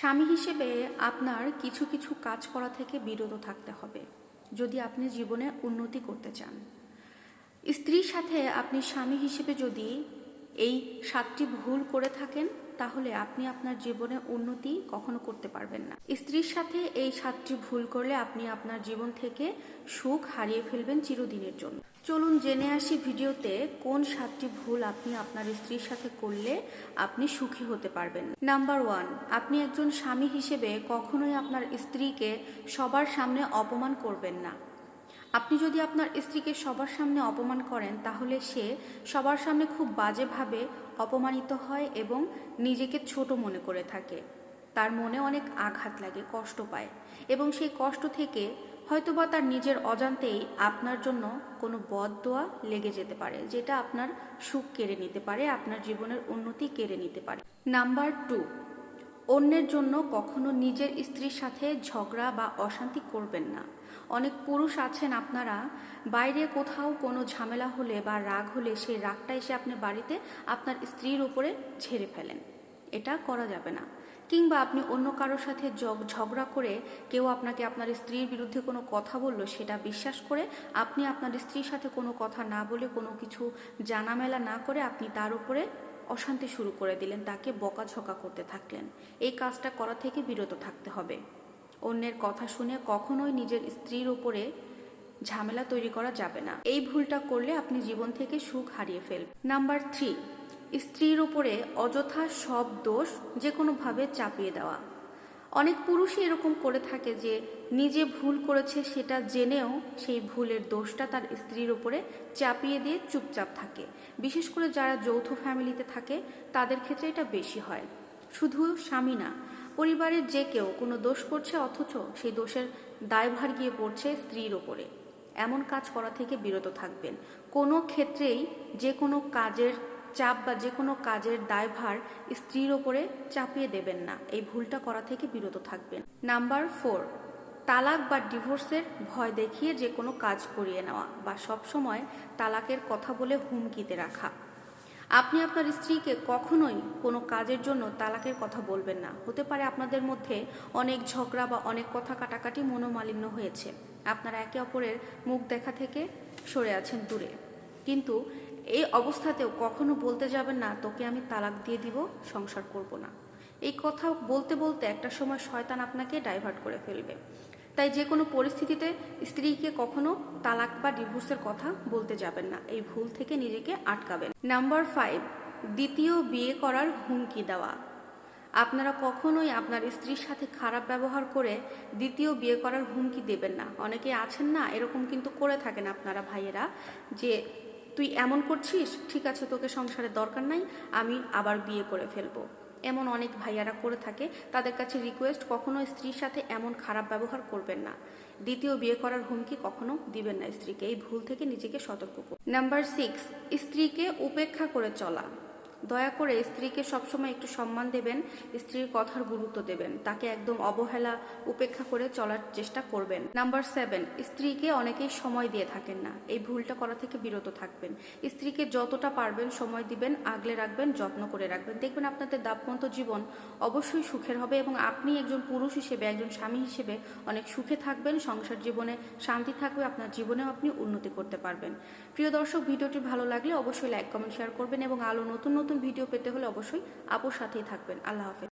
স্বামী হিসেবে আপনার কিছু কিছু কাজ করা থেকে বিরত থাকতে হবে, যদি আপনি জীবনে উন্নতি করতে চান। স্ত্রীর সাথে আপনি স্বামী হিসেবে যদি এই সাতটি ভুল করে থাকেন তাহলে আপনি আপনার জীবনে উন্নতি কখনো করতে পারবেন না। স্ত্রীর সাথে এই সাতটি ভুল করলে আপনি আপনার জীবন থেকে সুখ হারিয়ে ফেলবেন চিরদিনের জন্য। চলুন জেনে আসি ভিডিওতে কোন সাতটি ভুল আপনি আপনার স্ত্রীর সাথে করলে আপনি সুখী হতে পারবেন। নাম্বার ওয়ান, আপনি একজন স্বামী হিসেবে কখনোই আপনার স্ত্রীকে সবার সামনে অপমান করবেন না। আপনি যদি আপনার স্ত্রীকে সবার সামনে অপমান করেন, তাহলে সে সবার সামনে খুব বাজেভাবে অপমানিত হয় এবং নিজেকে ছোট মনে করে থাকে। তার মনে অনেক আঘাত লাগে, কষ্ট পায় এবং সেই কষ্ট থেকে হয়তোবা তার নিজের অজান্তেই আপনার জন্য কোনো বদ দোয়া লেগে যেতে পারে, যেটা আপনার সুখ কেড়ে নিতে পারে, আপনার জীবনের উন্নতি কেড়ে নিতে পারে। নাম্বার টু অন্যের জন্য কখনো নিজের স্ত্রীর সাথে ঝগড়া বা অশান্তি করবেন না। অনেক পুরুষ আছেন আপনারা, বাইরে কোথাও কোনো ঝামেলা হলে বা রাগ হলে সেই রাগটা এসে আপনি বাড়িতে আপনার স্ত্রীর উপরে ঝেড়ে ফেলেন। এটা করা যাবে না। কিংবা আপনি অন্য কারোর সাথে ঝগ- ঝগড়া করে কেউ আপনাকে আপনার স্ত্রীর বিরুদ্ধে কোনো কথা বলল, সেটা বিশ্বাস করে আপনি আপনার স্ত্রীর সাথে কোনো কথা না বলে কোনো কিছু জানামেলা না করে আপনি তার উপরে অশান্তি শুরু করে দিলেন, তাকে বকাঝকা করতে থাকলেন। এই কাজটা করা থেকে বিরত থাকতে হবে। অন্যের কথা শুনে কখনোই নিজের স্ত্রীর উপরে ঝামেলা তৈরি করা যাবে না। এই ভুলটা করলে আপনি জীবন থেকে সুখ হারিয়ে ফেলবেন। নাম্বার থ্রি, স্ত্রীর উপরে অযথা সব দোষ যে কোনোভাবে চাপিয়ে দেওয়া। অনেক পুরুষই এরকম করে থাকে যে নিজে ভুল করেছে সেটা জেনেও সেই ভুলের দোষটা তার স্ত্রীর ওপরে চাপিয়ে দিয়ে চুপচাপ থাকে। বিশেষ করে যারা যৌথ ফ্যামিলিতে থাকে, তাদের ক্ষেত্রে এটা বেশি হয়। শুধু স্বামী না, পরিবারের যে কেউ কোনো দোষ করছে অথচ সেই দোষের দায়ভার গিয়ে পড়ছে স্ত্রীর ওপরে। এমন কাজ করা থেকে বিরত থাকবেন। কোনো ক্ষেত্রেই যে কোনো কাজের চাপ বা যে কোনো কাজের দায়ভার স্ত্রীর ওপরে চাপিয়ে দেবেন না। এই ভুলটা করা থেকে বিরত থাকবেন। নাম্বার ফোর, তালাক বা ডিভোর্সের ভয় দেখিয়ে যে কোনো কাজ করিয়ে নেওয়া বা সবসময় তালাকের কথা বলে হুমকিতে রাখা। আপনি আপনার স্ত্রীকে কখনোই কোনো কাজের জন্য তালাকের কথা বলবেন না। হতে পারে আপনাদের মধ্যে অনেক ঝগড়া বা অনেক কথা কাটাকাটি মনোমালিন্য হয়েছে। আপনারা একে অপরের মুখ দেখা থেকে সরে আছেন দূরে। কিন্তু এই অবস্থাতেও কখনো বলতে যাবেন না, তোকে আমি তালাক দিয়ে দিব, সংসার করব না। এই কথা বলতে বলতে একটা সময় শয়তান আপনাকে ডাইভার্ট করে ফেলবে। তাই যে কোনো পরিস্থিতিতে স্ত্রীকে কখনো তালাক বা ডিভোর্সের কথা বলতে যাবেন না, এই ভুল থেকে নিজেকে আটকাবেন। নাম্বার ফাইভ, দ্বিতীয় বিয়ে করার হুমকি দেওয়া। আপনারা কখনোই আপনার স্ত্রীর সাথে খারাপ ব্যবহার করে দ্বিতীয় বিয়ে করার হুমকি দেবেন না। অনেকে আছেন না, এরকম কিন্তু করে থাকেন আপনারা ভাইয়েরা, যে তুই এমন করছিস? ঠিক আছে, তোকে সংসারের দরকার নাই, আমি আবার বিয়ে করে ফেলব। এমন অনেক ভাইয়ারা করে থাকে, তাদের কাছে রিকোয়েস্ট কখনো স্ত্রীর সাথে এমন খারাপ ব্যবহার করবেন না। দ্বিতীয় বিয়ে করার হুমকি কখনো দিবেন না স্ত্রীকে, এই ভুল থেকে নিজেকে সতর্ক করুন নাম্বার সিক্স স্ত্রীকে উপেক্ষা করে চলা। দয়া করে স্ত্রীকে সবসময় একটু সম্মান দেবেন, স্ত্রীর কথার গুরুত্ব দেবেন, তাকে একদম অবহেলা, উপেক্ষা করে চলার চেষ্টা করবেন। নাম্বার সেভেন, স্ত্রীকে অনেকেই সময় দিয়ে থাকেন না, এই ভুলটা করা থেকে বিরত থাকবেন। স্ত্রীকে যতটা পারবেন সময় দিবেন, আগলে রাখবেন, যত্ন করে রাখবেন। দেখবেন আপনাদের দাপন্ত জীবন অবশ্যই সুখের হবে এবং আপনি একজন পুরুষ হিসেবে, একজন স্বামী হিসেবে অনেক সুখে থাকবেন, সংসার জীবনে শান্তি থাকবে, আপনার জীবনেও আপনি উন্নতি করতে পারবেন। প্রিয় দর্শক, ভিডিওটি ভালো লাগলে অবশ্যই লাইক, কমেন্ট, শেয়ার করবেন এবং আলো নতুন নতুন ভিডিও পেতে হলে অবশ্যই আপুর সাথেই থাকবেন। আল্লাহ হাফেজ।